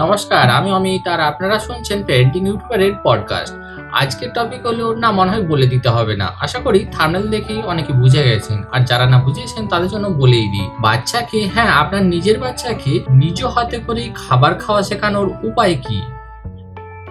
নমস্কার, আমি অমিত আর আপনারা শুনছেন পেন্টিং ইউটিউবারের পডকাস্ট আজকের টপিক হলো, না, মনে হয় বলে দিতে হবে না। আশা করি থার্মেল দেখেই অনেকে বুঝে গেছেন। আর যারা না বুঝেছেন, তাদের জন্য বলেই দিই। বাচ্চাকে হ্যাঁ আপনার নিজের বাচ্চাকে নিজ হাতে করে খাবার খাওয়া শেখানোর উপায় কি?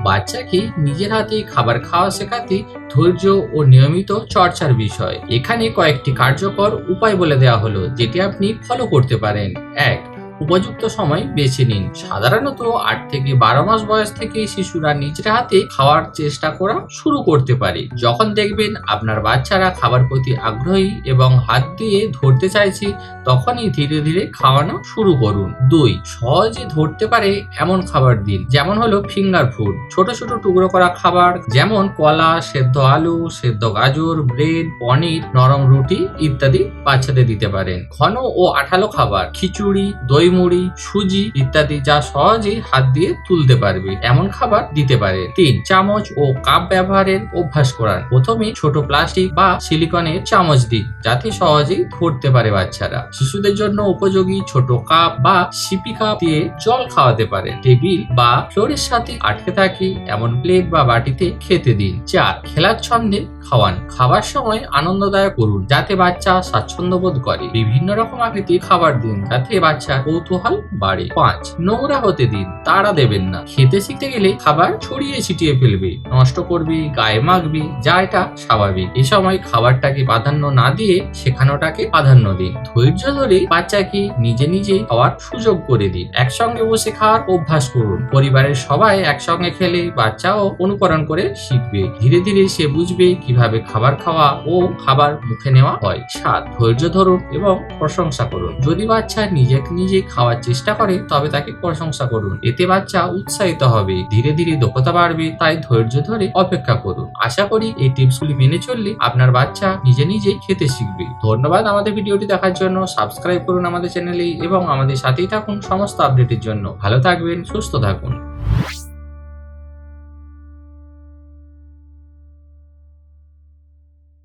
বাচ্চাকে নিজের হাতে খাবার খাওয়া শেখাতে ধৈর্য ও নিয়মিত চর্চার বিষয়। এখানে কয়েকটি কার্যকর উপায় বলে দেওয়া হলো, যেটি আপনি ফলো করতে পারেন। এক উপযুক্ত সময় বেছে নিন। সাধারণত আট থেকে বারো মাস বয়স থেকে শিশুরা নিজের হাতে খাওয়ার চেষ্টা করা শুরু করতে পারে। যখন দেখবেন আপনার বাচ্চারা খাবার প্রতি আগ্রহী এবং হাত দিয়ে ধরতে চাইছে, তখনই ধীরে ধীরে খাওয়ানো শুরু করুন। দুই, সহজে ধরতে পারে এমন খাবার দিন, যেমন হলো ফিঙ্গার ফুড ছোট ছোট টুকরো করা খাবার, যেমন কলা, সেদ্ধ আলু, সেদ্ধ গাজর ব্রেড পনির, নরম রুটি ইত্যাদি বাচ্চাদের দিতে পারেন। ঘন ও আঠালো খাবার, খিচুড়ি, দই মুড়ি সুজি ইত্যাদি যা সহজেই হাত দিয়ে তুলতে পারবে। এমন খাবার দিতে পারে। তিন, চামচ ও কাপ ব্যবহারের অভ্যাস করান প্রথমে ছোট প্লাস্টিক বা সিলিকনের চামচ দিন, যাতে সহজেই ধরতে পারে বাচ্চারা। শিশুদের জন্য উপযোগী ছোট কাপ বা সিপি কাপ দিয়ে জল খাওয়াতে পারে। টেবিল বা ফ্লোরের সাথে আটকে থাকে, এমন প্লেট বা বাটিতে খেতে দিন। চার খেলার ছন্দে খাওয়ান। খাবার সময় আনন্দদায়ক করুন, যাতে বাচ্চা স্বাচ্ছন্দ্য বোধ করে। বিভিন্ন রকম আকৃতির খাবার দিন, যাতে বাচ্চা কৌতূহল বাড়ে। পাঁচ, নোংরা হতে দিন, তাড়া দেবেন না। খেতে শিখতে গেলে খাবার ছড়িয়ে ছিটিয়ে ফেলবে। নষ্ট করবে, গায়ে মাখবে, যা এটা স্বাভাবিক। এ সময় খাবারটাকে প্রাধান্য না দিয়ে শেখানোটাকে প্রাধান্য দিন। ধৈর্য ধরে বাচ্চাকে নিজে নিজে খাওয়ার সুযোগ করে দিন। একসঙ্গে বসে খাওয়ার অভ্যাস করুন। পরিবারের সবাই একসঙ্গে খেলে বাচ্চাও অনুকরণ করে শিখবে। ধীরে ধীরে সে বুঝবে কীভাবে খাবার খাওয়া ও খাবার মুখে নেওয়া হয়। সাত, ধৈর্য ধরুন এবং প্রশংসা করুন। যদি বাচ্চা নিজেকে নিজে খাওয়ার চেষ্টা করে, তবে তাকে প্রশংসা করুন। এতে বাচ্চা উৎসাহিত হবে। ধীরে ধীরে দক্ষতা বাড়বে, তাই ধৈর্য ধরে অপেক্ষা করুন। আশা করি এই টিপসগুলি মেনে চললে আপনার বাচ্চা নিজে নিজেই খেতে শিখবে। ধন্যবাদ আমাদের ভিডিওটি দেখার জন্য। সাবস্ক্রাইব করুন আমাদের চ্যানেলে এবং আমাদের সাথেই থাকুন সমস্ত আপডেটের জন্য। ভালো থাকবেন, সুস্থ থাকুন।